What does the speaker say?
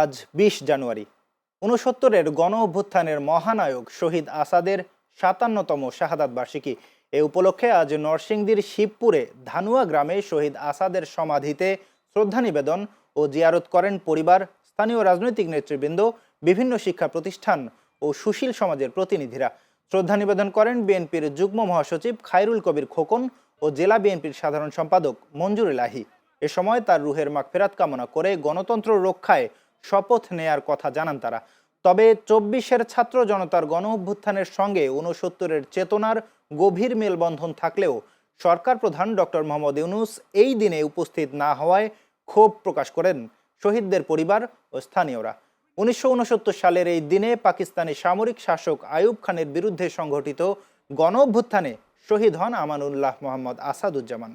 আজ বিশ জানুয়ারি। উনসত্তরের গণ অভ্যুত্থানের মহানায়ক শহীদ আসাদের সাতান্নতম শাহাদাত বার্ষিকী। এ উপলক্ষে আজ নরসিংদীর শিবপুরে ধানুয়া গ্রামে শহীদ আসাদের সমাধিতে শ্রদ্ধা নিবেদন ও জিয়ারত করেন পরিবার, স্থানীয় রাজনৈতিক নেতৃবৃন্দ, বিভিন্ন শিক্ষা প্রতিষ্ঠান ও সুশীল সমাজের প্রতিনিধিরা। শ্রদ্ধা নিবেদন করেন বিএনপির যুগ্ম মহাসচিব খায়রুল কবির খোকন ও জেলা বিএনপির সাধারণ সম্পাদক মঞ্জুর এলাহি। এ সময় তার রুহের মাগফেরাত কামনা করে গণতন্ত্র রক্ষায় শপথ নেয়ার কথা জানান তারা। তবে চব্বিশের ছাত্র জনতার গণ অভ্যুত্থানের সঙ্গে ঊনসত্তরের চেতনার গভীর মেলবন্ধন থাকলেও সরকার প্রধান ডক্টর মোহাম্মদ ইউনুস এই দিনে উপস্থিত না হওয়ায় ক্ষোভ প্রকাশ করেন শহীদদের পরিবার ও স্থানীয়রা। উনিশশো উনসত্তর সালের এই দিনে পাকিস্তানি সামরিক শাসক আয়ুব খানের বিরুদ্ধে সংঘটিত গণ অভ্যুত্থানে শহীদ হন আমানুল্লাহ মোহাম্মদ আসাদুজ্জামান।